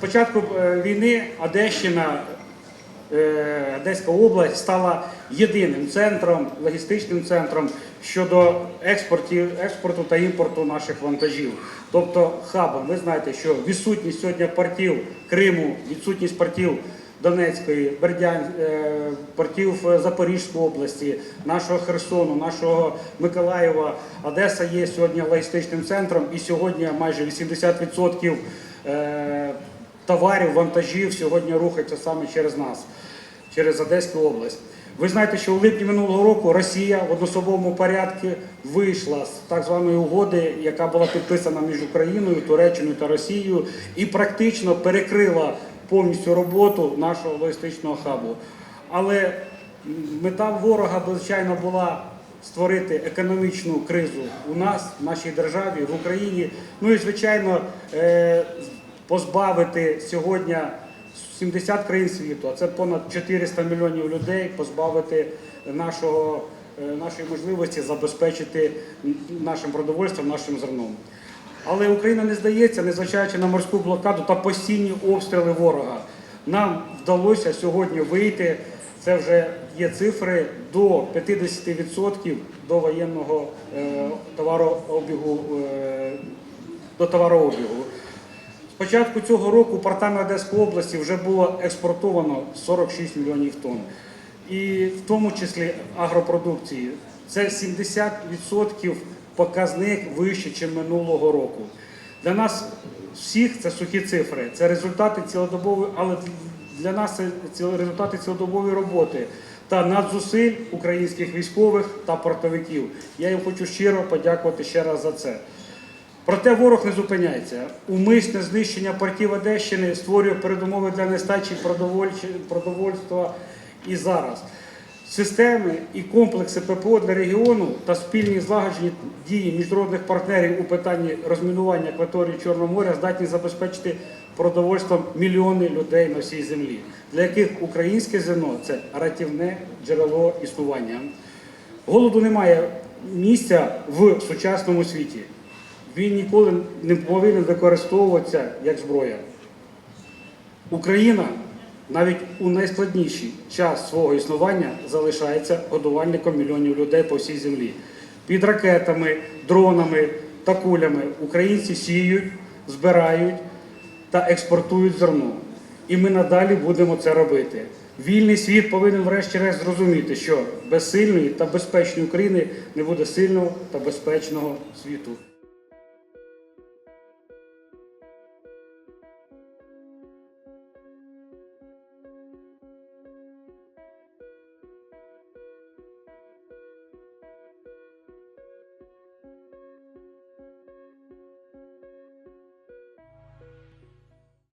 початку е, війни Одещина, е, Одеська область стала єдиним центром, логістичним центром щодо експортів, експорту та імпорту наших вантажів. Тобто хабом. Ви знаєте, що відсутність сьогодні портів Криму, відсутність портів Донецької, Бердянськ, е, портів Запорізької області, нашого Херсону, нашого Миколаєва. Одеса є сьогодні логістичним центром, і сьогодні майже 80% е, товарів, вантажів сьогодні рухаються саме через нас, через Одеську область. Ви знаєте, що у липні минулого року Росія в одноособовому порядку вийшла з так званої угоди, яка була підписана між Україною, Туреччиною та Росією, і практично перекрила повністю роботу нашого логістичного хабу. Але мета ворога, звичайно, була створити економічну кризу у нас, в нашій державі, в Україні. Ну і звичайно, е, позбавити сьогодні 70 країн світу, а це понад 400 мільйонів людей, позбавити нашого, е, нашої можливості забезпечити нашим продовольством, нашим зерном. Але Україна не здається, незважаючи на морську блокаду та постійні обстріли ворога. Нам вдалося сьогодні вийти. Це вже є цифри до 50% до воєнного е, товарообігу, е, до товарообігу. Початку цього року портами Одеської області вже було експортовано 46 мільйонів тонн. І в тому числі агропродукції. Це 70% показник вище, ніж минулого року. Для нас всіх це сухі цифри, це результати цілодобової, але для нас це результати цілодобової роботи та надзусиль українських військових та портовиків. Я їм хочу щиро подякувати ще раз за це. Проте ворог не зупиняється. Умисне знищення портів Одещини створює передумови для нестачі продовольства і зараз. Системи і комплекси ППО для регіону та спільні злагоджені дії міжнародних партнерів у питанні розмінування акваторії Чорного моря здатні забезпечити продовольством мільйони людей на всій землі, для яких українське зерно це ратівне джерело існування. Голоду немає місця в сучасному світі. Він ніколи не повинен використовуватися як зброя. Україна навіть у найскладніший час свого існування залишається годувальником мільйонів людей по всій землі. Під ракетами, дронами та кулями українці сіють, збирають та експортують зерно. І ми надалі будемо це робити. Вільний світ повинен врешті-решт зрозуміти, що без сильної та безпечної України не буде сильного та безпечного світу.